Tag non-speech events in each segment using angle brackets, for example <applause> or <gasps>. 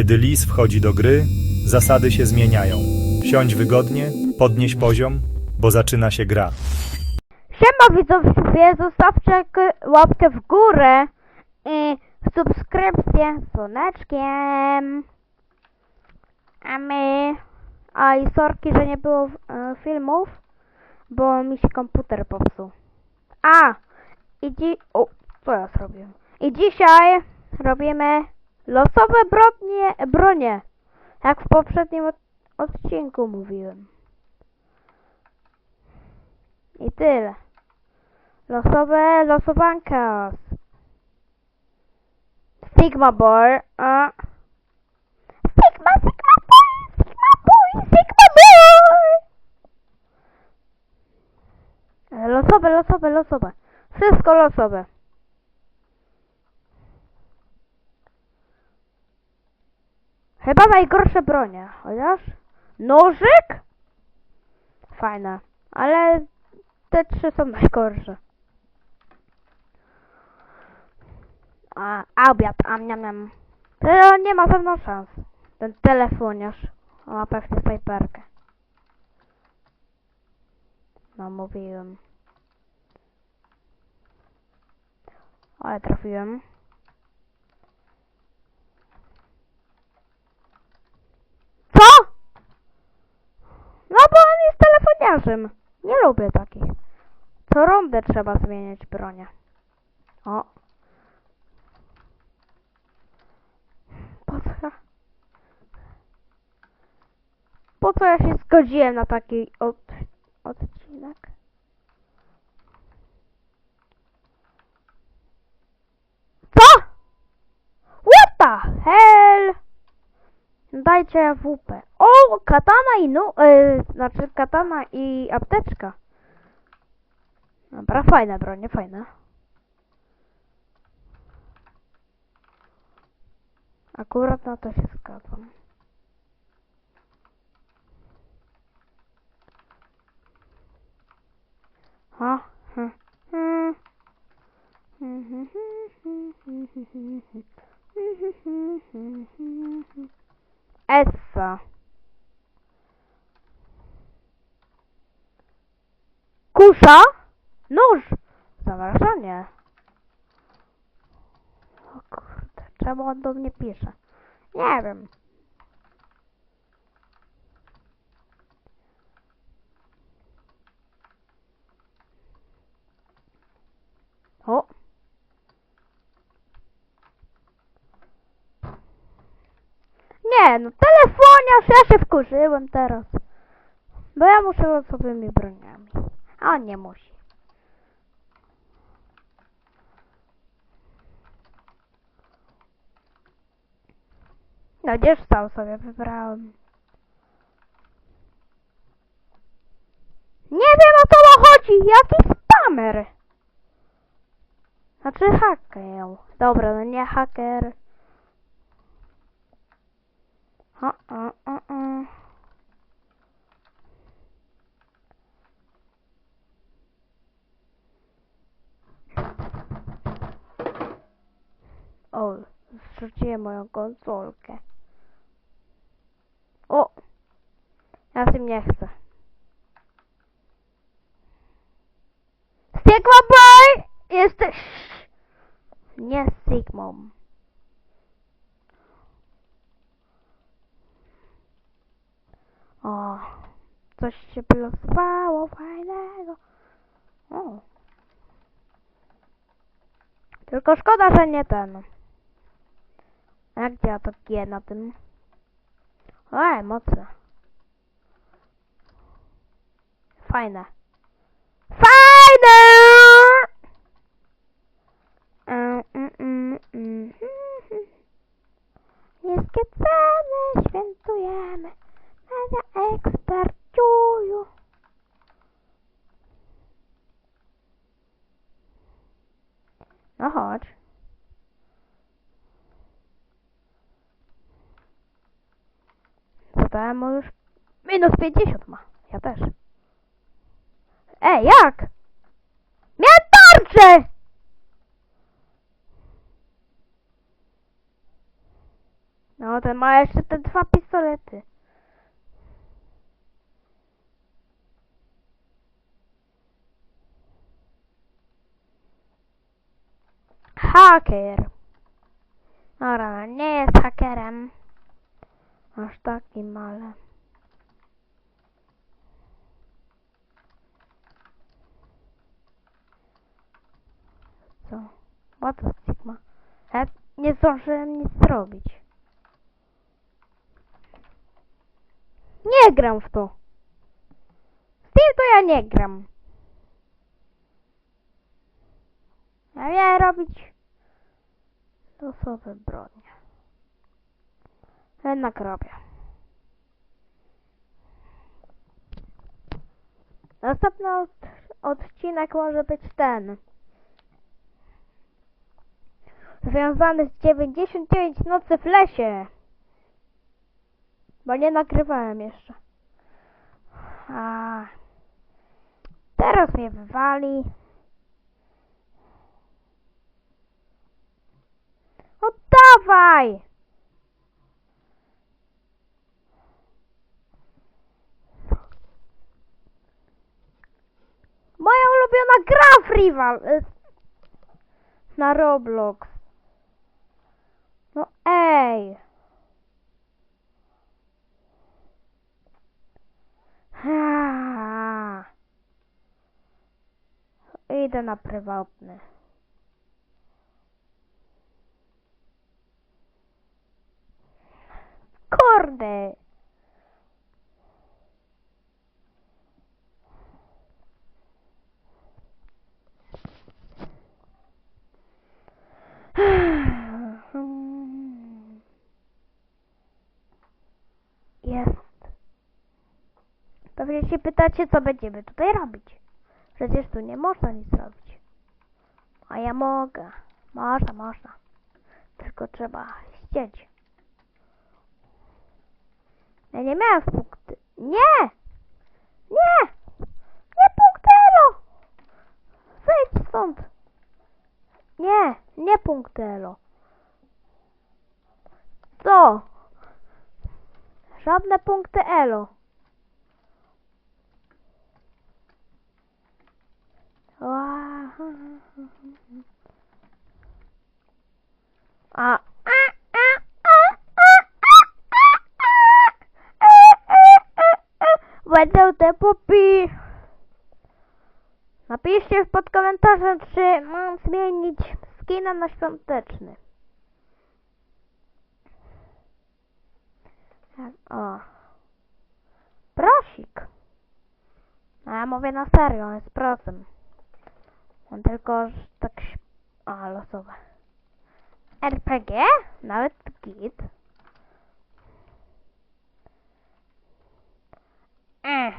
Kiedy lis wchodzi do gry, zasady się zmieniają. Siądź wygodnie, podnieś poziom, bo zaczyna się gra. Siema widzowie, zostawcie łapkę w górę i subskrypcję z dzwoneczkiem. A my... A i sorki, że nie było e, filmów, bo mi się komputer popsuł. A! I dzi... O, co ja zrobiłem? I dzisiaj robimy losowe brodnie, bronie. Jak w poprzednim od- odcinku mówiłem. I tyle. Losowe losowanka. Sigma Boy. A. Sigma, Sigma Boy, Sigma Boy, Sigma. E, Losowe, losowe, losowe. Wszystko losowe. Chyba najgorsze bronie, chociaż nożyk? Fajne, ale te trzy są najgorsze. A, obiad, a miam, miam. To nie ma pewno szans. Ten telefoniarz ma pewnie snajperkę. No, mówiłem. Ale trafiłem. Co? No bo on jest Nie lubię takich. Co rundę trzeba zmieniać bronię. O. Po co ja... Po co ja się zgodziłem na taki od... odcinek? Co? What the hell? Dajcie WP. O, katana i nu... Yy, znaczy katana i apteczka. Dobra, fajne bronie, fajne. Akurat na to się zgadzam. Ha, hm, hm. Essa. Kusza? Nóż! Zamrażanie. O kurde, czemu on do mnie pisze? Nie wiem. O! No telefoniarz, ja się wkurzyłem teraz. Bo ja muszę losowymi broniami. A on nie musi. No gdzież stał sobie wybrałem. Nie wiem o co chodzi, jaki spamer. Znaczy haker. Dobra, no nie haker. O, o, o, o. O, zrzuciłem moją konsolkę. O! Ja tym nie chcę. Sigma Boy! Jesteś... Nie Sigmą. O, coś się wylosowało fajnego. O. Tylko szkoda, że nie ten. A gdzie to G na tym? Ej. Fajne. Fajne! Mm, mm, mm, mm, mm. Niskie ceny świętujemy. Media eksperciuju. No chodź. Zadałem mu już minus 50 ma. Ja też. Ej, jak? Miałem tarczę! No, ten ma jeszcze te dwa pistolety. Haker. Dobra, nie jest hakerem. Aż takim, ale... Co? Co Sigma? Ja nie zdążyłem nic zrobić. Nie gram w to. Z tym to ja nie gram. Ja miałem robić losowe bronie. Jednak robię. Następny od, odcinek może być ten. Związany z 99 nocy w lesie. Bo nie nagrywałem jeszcze. A teraz mnie wywali. Oddawaj! Moja ulubiona gra w Rival na Roblox. No ej. Ha. Idę na prywatny. Kurde. Jest. Pewnie się pytacie, co będziemy tutaj robić. Przecież tu nie można nic robić. A ja mogę. Można, można. Tylko trzeba chcieć. Ja nie miałem punkty. Nie! Nie! Nie punktelo! Wyjdź stąd! Nie, nie punktelo. Co? Żadne punkty elo. A. Będą te pupi. Napiszcie pod komentarzem, czy mam zmienić skina na świąteczny. Tak, O. Prosik. A ja mówię na serio, jest prosem. On tylko tak... A, losowe. RPG? Nawet git. Eh.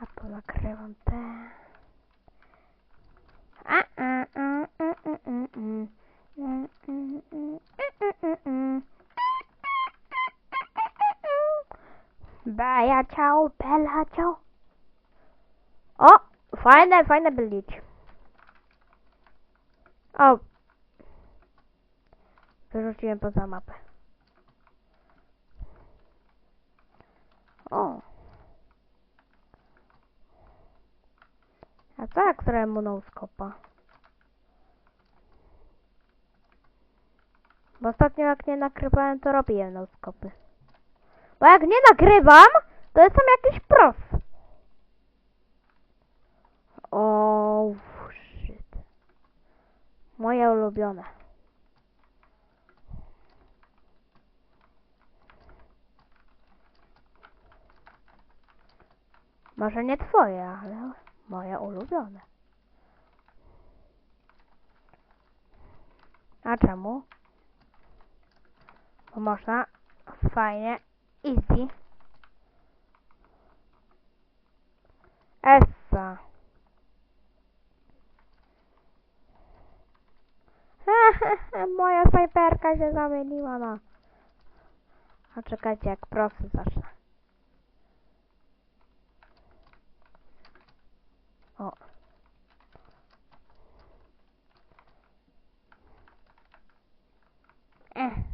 A tu nakrywam te. A, a, a, a, a, a, a. Mm, mm, mm, mm, mm, mm. Baja ciao, bella ciao. O, fajne, fajne bylić. O. Wyrzuciłem poza mapę. O. A co jak zrobię monoskopa? Bo ostatnio jak nie nagrywałem, to robiłem noskopy. Bo jak nie nagrywam, to jestem jakiś pros. O, shit. Moje ulubione. Może nie twoje, ale moje ulubione. A czemu? Bo można fajnie, Easy. Essa. <laughs> Moja snajperka się zamieniła na... A czekajcie, jak profy zacznę. O. Eh.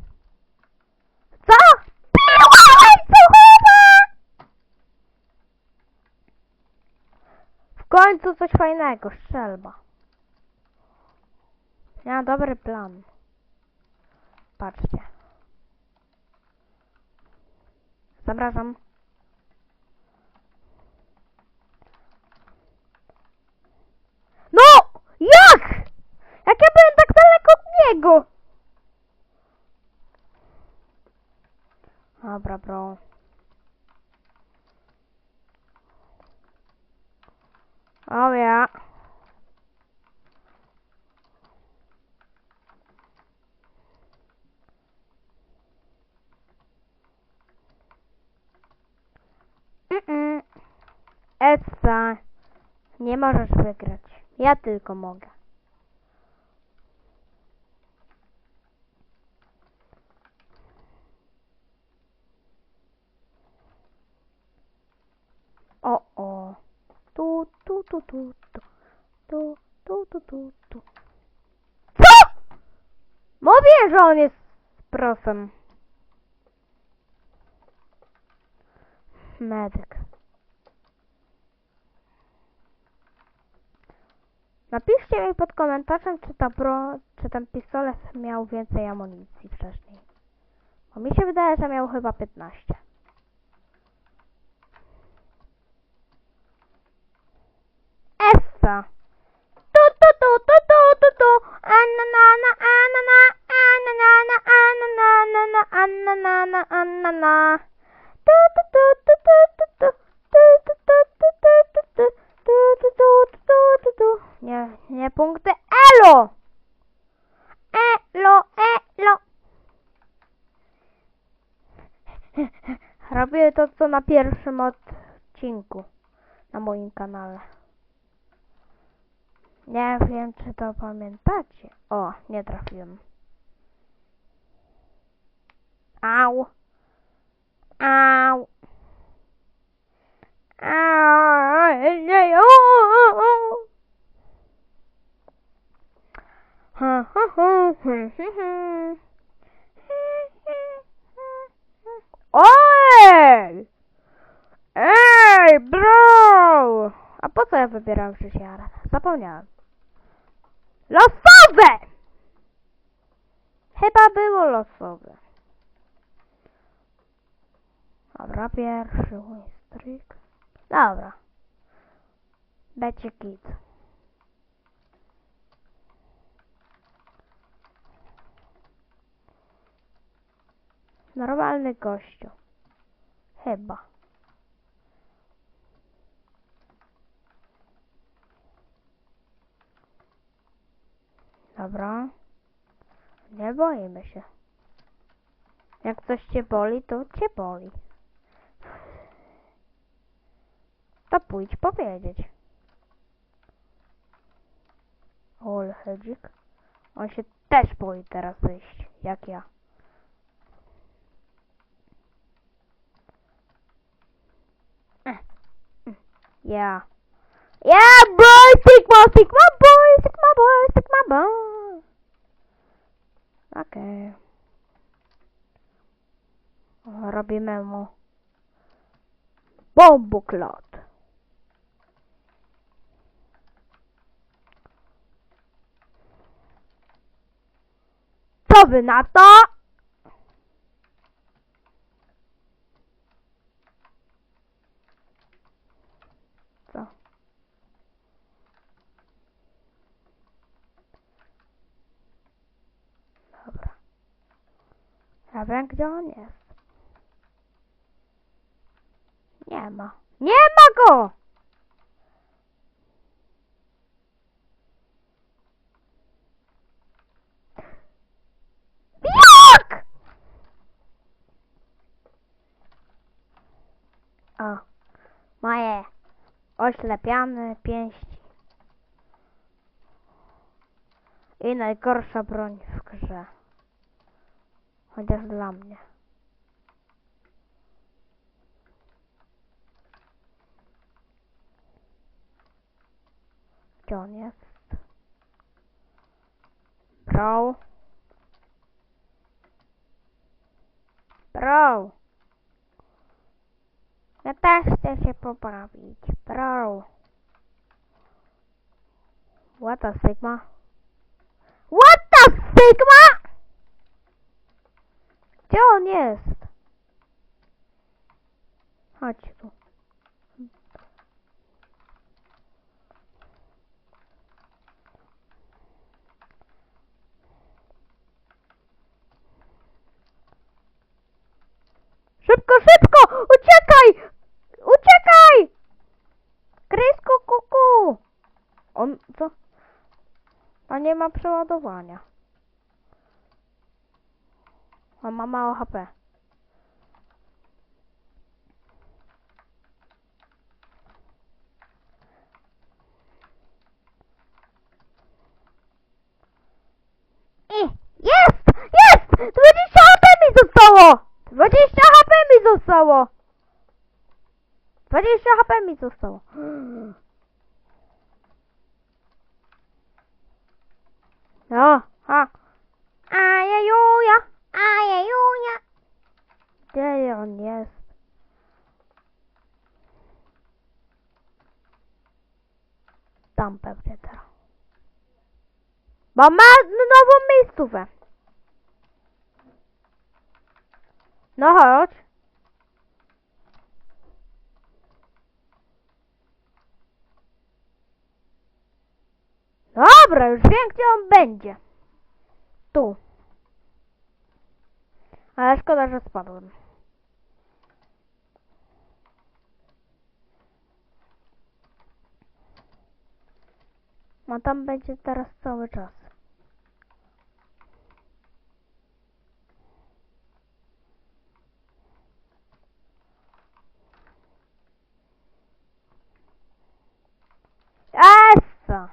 Tu coś fajnego, strzelba. Ja dobry plan. Patrzcie. Zapraszam. No! Jak? Jak ja byłem tak daleko od niego? Dobra, bro. O ja. Mm-mm. Essa. Nie możesz wygrać. Ja tylko mogę. O, o. Tu, tu, tu, tu, tu. Tu, tu, tu, tu, tu. Co? Mówię, że on jest prosem. Medyk. Napiszcie mi pod komentarzem, czy, ta bro, czy ten pistolet miał więcej amunicji wcześniej. Bo mi się wydaje, że miał chyba 15. Tu. Ananana anana ananana ananana ananana ananana. Nie, nie punkty. Elo! Elo, elo. Robię to, co na pierwszym odcinku na moim kanale. Nie wiem, czy to pamiętacie. O, nie trafiłem. Au. Au. Au. Ha, ha, ha, hmm, hmm. Oj! Ej, bro! A po co ja wybieram życiara? Zapomniałem. Losowe! Chyba było losowe. Dobra, pierwszy stryk. Dobra. Będzie git. Normalny gościu. Chyba. Dobra. Nie boimy się. Jak coś cię boli, to cię boli. To pójdź powiedzieć. Ol, hedzik. On się też boi teraz wyjść, jak ja. Yeah. Yeah, boy! Sigma, Sigma boy! Sigma boy! Sigma boy! Okej. O, Robimy mu bomboklot. Co wy na to? Co? Dobra. Ja wiem, gdzie on jest. Nie ma. Nie ma go! Jak? O, moje oślepiane pięści. I najgorsza broń w grze. Chociaż dla mnie. Gdzie on jest? Bro. Bro. Ja też chcę się poprawić. Bro. What the Sigma? What the Sigma? Gdzie on jest? Chodź tu. Szybko, szybko! Uciekaj! Uciekaj! Krysku, kuku! On, co? A nie ma przeładowania. On ma mało HP. I, jest! Jest! 20 HP mi zostało! 20 HP mi zostało! 20 HP mi zostało. <gasps> No, ha. Ajejuja, ajejuja. Gdzie on jest? Tam pewnie teraz. Bo ma nową miejscówę. No chodź. Dobra, już wiem gdzie on będzie. Tu. Ale szkoda, że spadłem. No tam będzie teraz cały czas. Essa!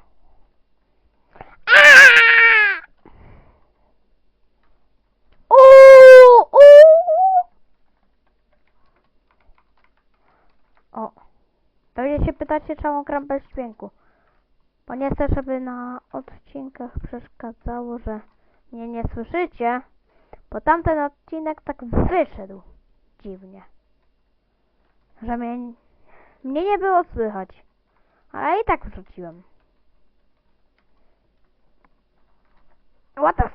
Uuu, uuu. O. Pewnie się pytacie, czemu gram bez dźwięku. Bo nie chcę, żeby na odcinkach przeszkadzało, że mnie nie słyszycie. Bo tamten odcinek tak wyszedł dziwnie. Że mnie, mnie nie było słychać. Ale i tak wrzuciłem. What the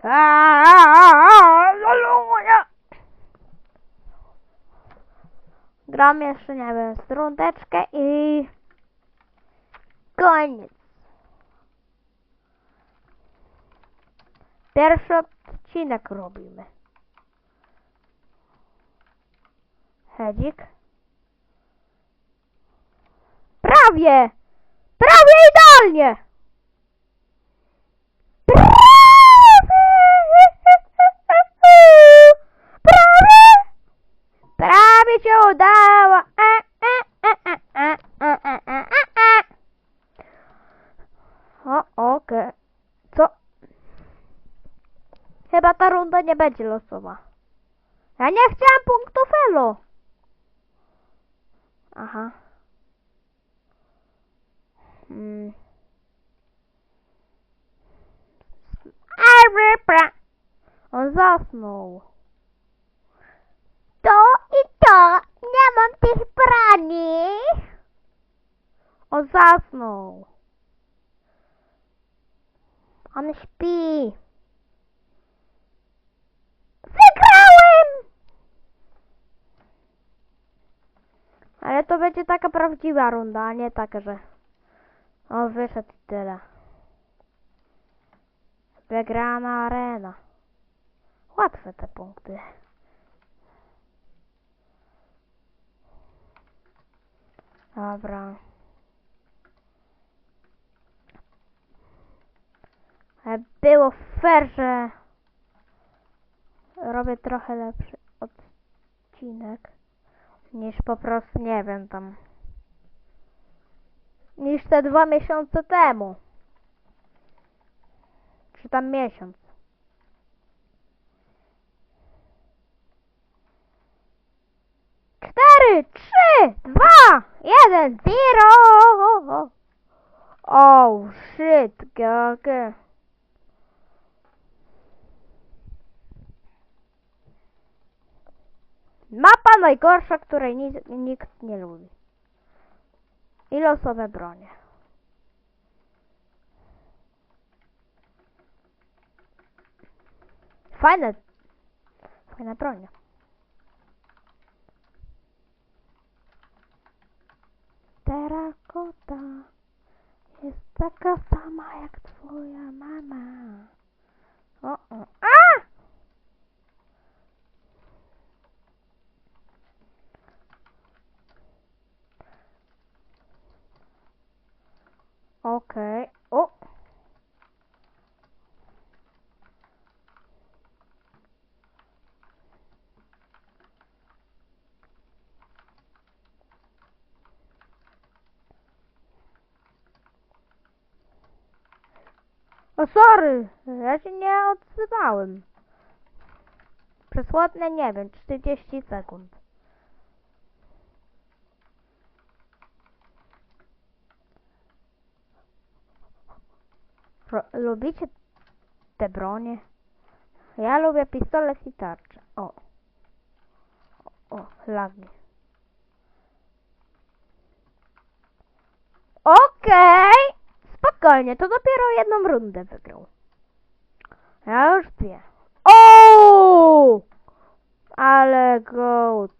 Sigma? Gram jeszcze, nie wiem, z rundeczkę i koniec. Pierwszy odcinek robimy. Hedzik. Prawie! Prawie idealnie! Prawie! się Chyba ta runda nie będzie losowa. Ja nie chciałam punktu Felu. Aha. Hmm. On zasnął. I to. Nie mam tych brani. On zasnął. On śpi. Wygrałem! Ale to będzie taka prawdziwa runda, a nie taka, że... O, wyszedł tyle. Wygrana arena. Łatwe te punkty. Dobra. Było fair, że robię trochę lepszy odcinek niż po prostu, nie wiem, tam niż te dwa miesiące temu. Czy tam miesiąc. Cztery, trzy, dwa, jeden, zero. Oh shit, okay. Mapa najgorsza, której nikt nie lubi. I losowe bronie. Fajne. Fajna broń. Terakota jest taka sama jak twoja mama. O, oh, o. Oh. A! ¡Ah! Okej. O! O, sorry, ja się nie odzywałem. Przez ładne, nie wiem, 40 sekund. Ro- lubicie te bronie? Ja lubię pistolet i tarczę. O. O, lagi. Okej! Spokojnie, to dopiero jedną rundę wygrał. Ja już wiem. O! Ale gołd.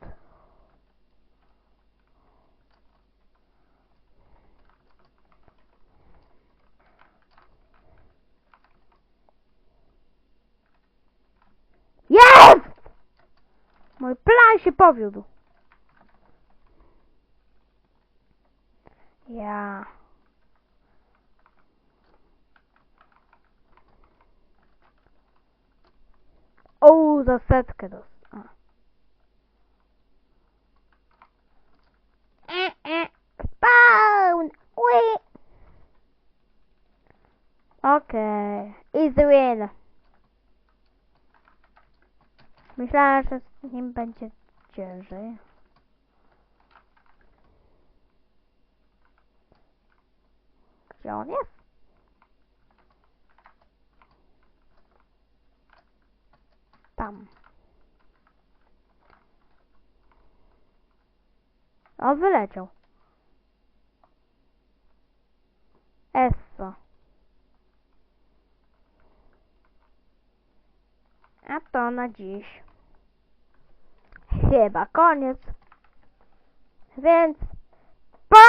Jest! Mój plan się powiódł. Ja. Za setkę dos. A. E, e, spawn! Ui! Okej, easy win. Myślałem, że z nim będzie ciężej. Gdzie on jest? Tam. O, wyleciał. Essa. A to na dziś. Chyba koniec. Więc pa!